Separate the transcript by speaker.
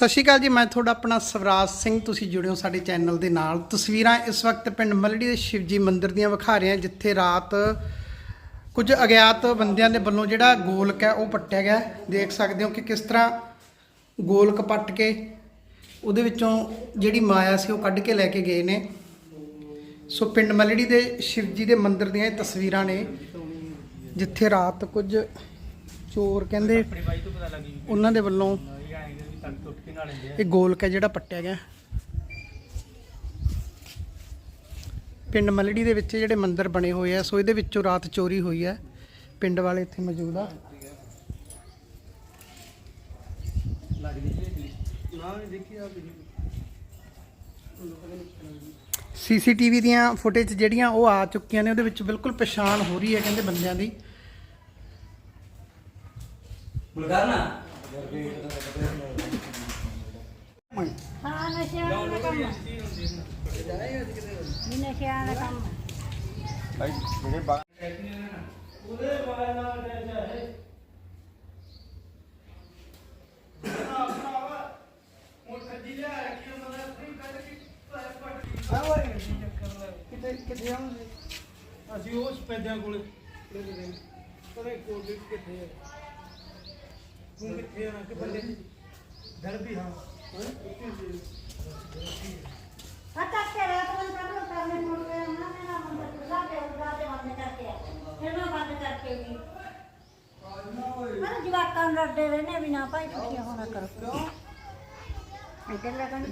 Speaker 1: ਸਤਿ ਸ਼੍ਰੀ ਅਕਾਲ ਜੀ ਮੈਂ ਤੁਹਾਡਾ ਆਪਣਾ ਸਵਰਾਜ ਸਿੰਘ ਤੁਸੀਂ ਜੁੜੇ ਹੋ ਸਾਡੇ ਚੈਨਲ ਦੇ ਨਾਲ। ਤਸਵੀਰਾਂ ਇਸ ਵਕਤ ਪਿੰਡ ਮਲੜੀ ਦੇ ਸ਼ਿਵਜੀ ਮੰਦਿਰ ਦੀਆਂ ਵਿਖਾ ਰਹੇ ਹਾਂ ਜਿੱਥੇ ਰਾਤ ਕੁਝ ਅਗਿਆਤ ਬੰਦਿਆਂ ਦੇ ਵੱਲੋਂ ਜਿਹੜਾ ਗੋਲਕ ਹੈ ਉਹ ਪੱਟਿਆ ਗਿਆ। ਦੇਖ ਸਕਦੇ ਹੋ ਕਿ ਕਿਸ ਤਰ੍ਹਾਂ ਗੋਲਕ ਪੱਟ ਕੇ ਉਹਦੇ ਵਿੱਚੋਂ ਜਿਹੜੀ ਮਾਇਆ ਸੀ ਉਹ ਕੱਢ ਕੇ ਲੈ ਕੇ ਗਏ ਨੇ। ਸੋ ਪਿੰਡ ਮਲੜੀ ਦੇ ਸ਼ਿਵਜੀ ਦੇ ਮੰਦਿਰ ਦੀਆਂ ਇਹ ਤਸਵੀਰਾਂ ਨੇ ਜਿੱਥੇ ਰਾਤ ਕੁਝ ਚੋਰ ਕਹਿੰਦੇ ਉਹਨਾਂ ਦੇ ਵੱਲੋਂ ਇਹ ਗੋਲਕ ਹੈ ਜਿਹੜਾ ਪੱਟਿਆ ਗਿਆ। ਪਿੰਡ ਮਲੜੀ ਦੇ ਵਿੱਚ ਜਿਹੜੇ ਮੰਦਿਰ ਬਣੇ ਹੋਏ ਆ, ਸੋ ਇਹਦੇ ਵਿੱਚੋਂ ਰਾਤ ਚੋਰੀ ਹੋਈ ਹੈ। ਪਿੰਡ ਵਾਲੇ ਇੱਥੇ ਮੌਜੂਦ ਆ। ਸੀਸੀਟੀਵੀ ਦੀਆਂ ਫੁਟੇਜ ਜਿਹੜੀਆਂ ਉਹ ਆ ਚੁੱਕੀਆਂ ਨੇ, ਉਹਦੇ ਵਿੱਚ ਬਿਲਕੁਲ ਪਛਾਣ ਹੋ ਰਹੀ ਹੈ ਕਹਿੰਦੇ ਬੰਦਿਆਂ ਦੀ।
Speaker 2: ਹਾਂ ਨਸ਼ਿਆਂ ਦਾ ਕੰਮ ਵੀ ਨਸ਼ਿਆਂ ਦਾ ਕੰਮ
Speaker 1: ਅਸੀਂ ਉਸ ਪੈਦਿਆਂ ਕੋਲੇ ਪਰੇ ਕੋਲ ਕਿੱਥੇ ਹੈ ਤੂੰ ਕਿੱਥੇ ਆ? ਕਿ ਬੰਦੇ ਦਰ ਵੀ ਹਾਂ।
Speaker 2: ਜਵਾਕਾਂ ਨੂੰ ਡਰਦੇ ਰਹਿੰਦੇ ਵੀ ਨਾ ਭਾਈ ਤੁਸੀਂ ਹੋਣਾ ਕਰੋ ਇੱਧਰ ਲੱਗਣ